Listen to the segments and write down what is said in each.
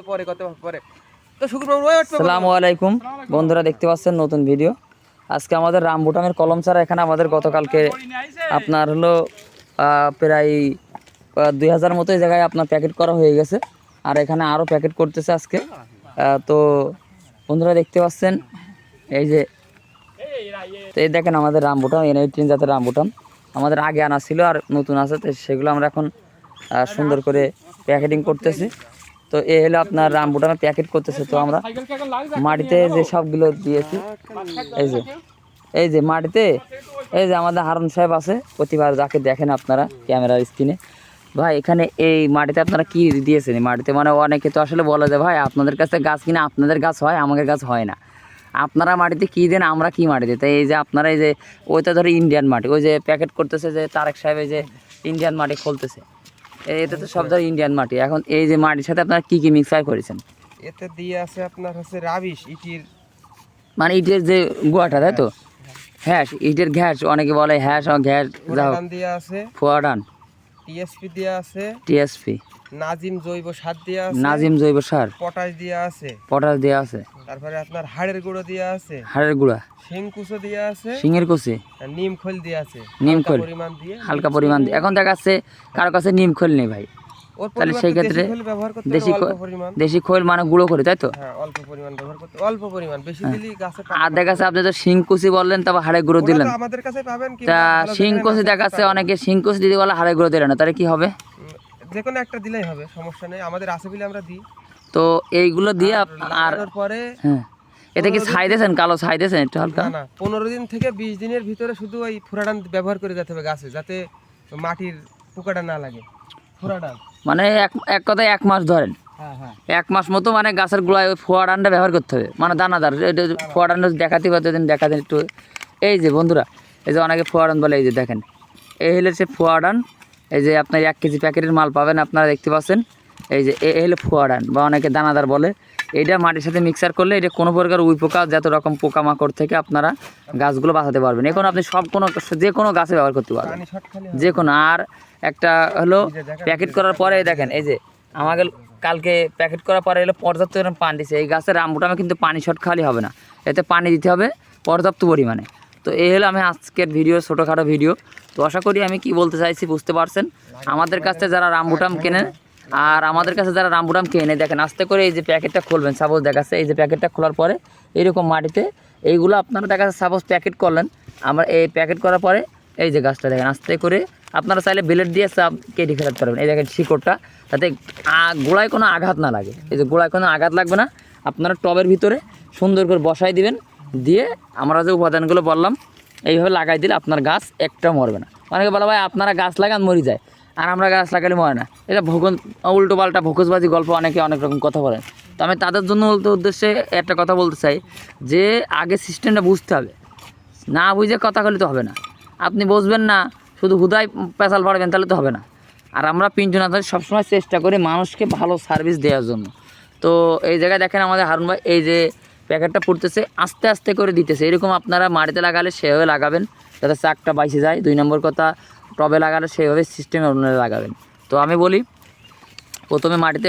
পরে কত পরে। তো শুকুর বাবু ওই উঠবে সালামু আলাইকুম। বন্ধুরা দেখতে পাচ্ছেন নতুন ভিডিও। আজকে আমাদের রামবুটামের কলম ছাড়া এখানে আমাদের গতকালকে আপনার হলো প্রায় দুই হাজার মতো এই জায়গায় আপনার প্যাকেট করা হয়ে গেছে। আর এখানে আরও প্যাকেট করতেছে আজকে। তো বন্ধুরা দেখতে পাচ্ছেন এই যে তো এই দেখেন আমাদের রামবুটাম এন এইটিন জাতের রামবুটাম আমাদের আগে আনা ছিল আর নতুন আছে তো সেগুলো আমরা এখন সুন্দর করে প্যাকেটিং করতেছি। তো এ হলো আপনার রামবুটামে প্যাকেট করতেছে তো আমরা। মাটিতে যে সবগুলো দিয়েছি, এই যে এই যে মাটিতে, এই যে আমাদের হারুন সাহেব আছে, প্রতিবার যাকে দেখেন আপনারা ক্যামেরার স্ক্রিনে ভাই, এখানে এই মাটিতে আপনারা কি দিয়েছেন? মাটিতে মানে অনেকে তো আসলে বলে যে, ভাই, আপনাদের কাছে গাছ কিনা, আপনাদের গাছ হয়, আমাদের গাছ হয় না। আপনারা মাটিতে কী দেন, আমরা কি মাটি দিই তাই এই যে আপনারা এই যে, ওইটা ধরো ইন্ডিয়ান মাটি, ওই যে প্যাকেট করতেছে যে তারেক সাহেব এই যে ইন্ডিয়ান মাটি খুলতেছে। এটা তো সব ধরো ইন্ডিয়ান মাটি। এখন এই যে মাটির সাথে আপনারা কি কি মিক্সার করেছেন? এতে দিয়ে আছে আপনার হচ্ছে রাবিশ ইটির মানে ইটের যে গুয়াটা তাই তো? হ্যাঁ। ইটের ঘ্যাস অনেকে বলে হ্যাশ ও ঘ্যাস যাও দিয়ে আছে। ফোয়াডান টিএসপি দিয়ে আছে। টিএসপি নাজিম জৈব সার দিয়ে আছে। নাজিম জৈব সার। পটাশ দিয়ে আছে। পটাশ দেওয়া আছে। তারপরে আপনার হাড়ের গুঁড়ো দিয়ে আছে। হাড়ের গুঁড়া? শিংকুচো দিয়ে আছে। শিঙের কুচি? আর নিম খোল দিয়ে আছে। নিম খোল। পরিমাণ দিয়ে হালকা পরিমাণ দিয়ে- এখন দেখা যাচ্ছে কারও কাছে নিম খোল নেই ভাই। তাহলে সেই ক্ষেত্রে দেশি খোল দেশি মানে গুঁড়ো করে তাই তো? হ্যাঁ অল্প পরিমাণ ব্যবহার করতে অল্প পরিমাণ। বেশি দিলেই গাছে আর দেখা যাচ্ছে আপনি তো শিং কুচি বললেন তারপর হাড়ের গুঁড়ো দিলেন। আমাদের কাছে পাবেন কি তা শিং কুচি দেখা যাচ্ছে অনেকে শিং কুচি দিতে বলে হাড়ের গুঁড়ো দিলেন না তাহলে কি হবে? যে কোনো একটা দিলেই হবে সমস্যা নেই। আমাদের আছে বলে আমরা দিই। তো এইগুলো দিয়ে আর পরে হ্যাঁ। এতে কি ছাই দিয়েছেন কালো ছাই দিয়েছেন একটু হালকা? না পনেরো দিন থেকে বিশ দিনের ভিতরে শুধু ওই ফুরাডান ব্যবহার করে যেতে হবে গাছে যাতে মাটির পোকাটা না লাগে। ফুরাডান মানে এক এক কথায় এক মাস ধরেন। হ্যাঁ হ্যাঁ। এক মাস মতো মানে গাছের গোড়ায় ওই ফোয়া ডান্ডা ব্যবহার করতে হবে। মানে দানাদার এটা দেখাতে দেখাতে পারতেন দেখাতেন একটু। এই যে বন্ধুরা এই যে অনেকে ফোয়া ডান বলে এই যে দেখেন। এই হলো সে ফোয়া ডান এই যে আপনার এক কেজি প্যাকেটের মাল পাবেন আপনারা দেখতে পাচ্ছেন। এই যে এই হলো ফোয়া ডান বা অনেকে দানাদার বলে। এটা মাটির সাথে মিক্সার করলে এটা কোনো প্রকার উই পোকা যত রকম পোকামাকড় থেকে আপনারা গাছগুলো বাঁচাতে পারবেন। এখন আপনি সব কোনো যে কোনো গাছে ব্যবহার করতে পারবেন। যে কোনো আর একটা হলো প্যাকেট করার পরে দেখেন এই যে আমাকে কালকে প্যাকেট করার পরে এলো পর্যাপ্ত পরিমাণ পানি দিছে। এই গাছের রামবুটামে কিন্তু পানি শর্ট খালি হবে না। এতে পানি দিতে হবে পর্যাপ্ত পরিমাণে। তো এই হলো আমি আজকের ভিডিও ছোটোখাটো ভিডিও। তো আশা করি আমি কি বলতে চাইছি বুঝতে পারছেন। আমাদের কাছে যারা রামবুটাম কেনেন আর আমাদের কাছে যারা রামবুটাম কেনে দেখেন, আস্তে করে এই যে প্যাকেটটা খুলবেন সাপোজ দেখাচ্ছে, এই যে প্যাকেটটা খোলার পরে এইরকম মাটিতে এইগুলো আপনারা দেখা যাচ্ছে সাপোজ প্যাকেট করলেন, আমরা এই প্যাকেট করার পরে এই যে গাছটা দেখেন, আস্তে করে আপনারা চাইলে ব্লেড দিয়ে চাপ কেটে ফেলাতে পারবেন। এই দেখেন শিকড়টা, তাতে গোড়ায় কোনো আঘাত না লাগে। এই যে গোড়ায় কোনো আঘাত লাগবে না। আপনারা টবের ভিতরে সুন্দর করে বসাই দিবেন, দিয়ে আমরা যে উপাদানগুলো বললাম, এইভাবে লাগাই দিলে আপনার গাছ একটা মরবে না। অনেকে বলা, ভাই, আপনারা গাছ লাগান, মরি যায়। আর আমরা গাছ লাগালে মরে না। এটা ভোগন উল্টো পাল্টা ভোকসবাজি গল্প অনেকে অনেক রকম কথা বলেন তো আমি তাদের জন্য বলতে উদ্দেশ্যে একটা কথা বলতে চাই যে, আগে সিস্টেমটা বুঝতে হবে। না বুঝে কথা বললে তো হবে না। আপনি বসবেন না, শুধু হুদায় পেশাল পাড়বেন, তাহলে তো হবে না। আর আমরা পিঞ্চনাথ সবসময় চেষ্টা করি মানুষকে ভালো সার্ভিস দেওয়ার জন্য। তো এই জায়গায় দেখেন আমাদের হারুন ভাই, এই যে প্যাকেটটা পড়তেছে, আস্তে আস্তে করে দিতেছে। এরকম আপনারা মাটিতে লাগালে সেভাবে লাগাবেন, যাতে চাকটা বাইসে যায়। দুই নম্বর কথা টবে লাগালে সেইভাবে সিস্টেমে আপনারা লাগাবেন। তো আমি বলি প্রথমে মাটিতে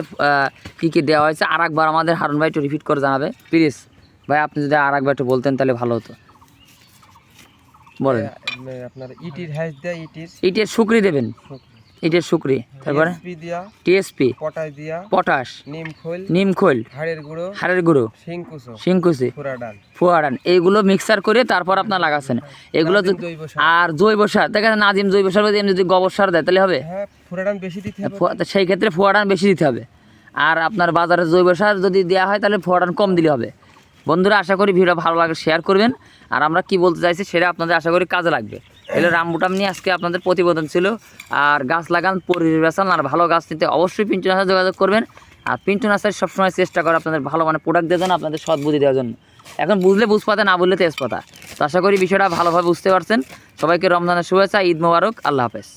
কী কী দেওয়া হয়েছে আর একবার আমাদের হারুন ভাই একটু রিপিট করে জানাবে। প্লিজ ভাই আপনি যদি আর একবার একটু বলতেন তাহলে ভালো হতো। বলেন। আপনার ইটির হ্যাশ দেয় ইটির। ইটের শুকরি দেবেন। ইটের শুকরি তারপরে টিএসপি পটাশ দিয়া নিমখোল হাড়ের গুঁড়ো হাড়ের গুঁড়ো শিংকুচো শিংকুচি ফুয়ারান এইগুলো মিক্সার করে তারপর আপনার লাগাচ্ছেন। এগুলো যদি- জৈব সার। আর জৈব সার দেখেন নাজিম জৈব সার বলতে যদি গোবর সার দেয় তাহলে হবে? হ্যাঁ বেশি দিতে হবে। সেই ক্ষেত্রে ফোয়ারান বেশি দিতে হবে। আর আপনার বাজারে জৈব সার যদি দেওয়া হয় তাহলে ফোয়ারান কম দিলে হবে। বন্ধুরা আশা করি ভিডিও ভালো লাগে শেয়ার করবেন। আর আমরা কি বলতে চাইছি সেটা আপনাদের আশা করি কাজে লাগবে। এগুলো রামবুটাম নিয়ে আজকে আপনাদের প্রতিবেদন ছিল। আর গাছ লাগান, পরিবেশ বাঁচান, আর ভালো গাছ নিতে অবশ্যই পিন্টু নার্সারি যোগাযোগ করবেন। আর পিন্টু নার্সারি সবসময় চেষ্টা করে আপনাদের ভালো মানে প্রোডাক্ট দেওয়ার জন্য, আপনাদের সৎ বুদ্ধি দেওয়ার জন্য। এখন বুঝলে বুঝ পাতা না বললে তেজ পাতা তো আশা করি বিষয়টা ভালোভাবে বুঝতে পারছেন। সবাইকে রমজানের শুভেচ্ছা, ঈদ মোবারক, আল্লাহ হাফেজ।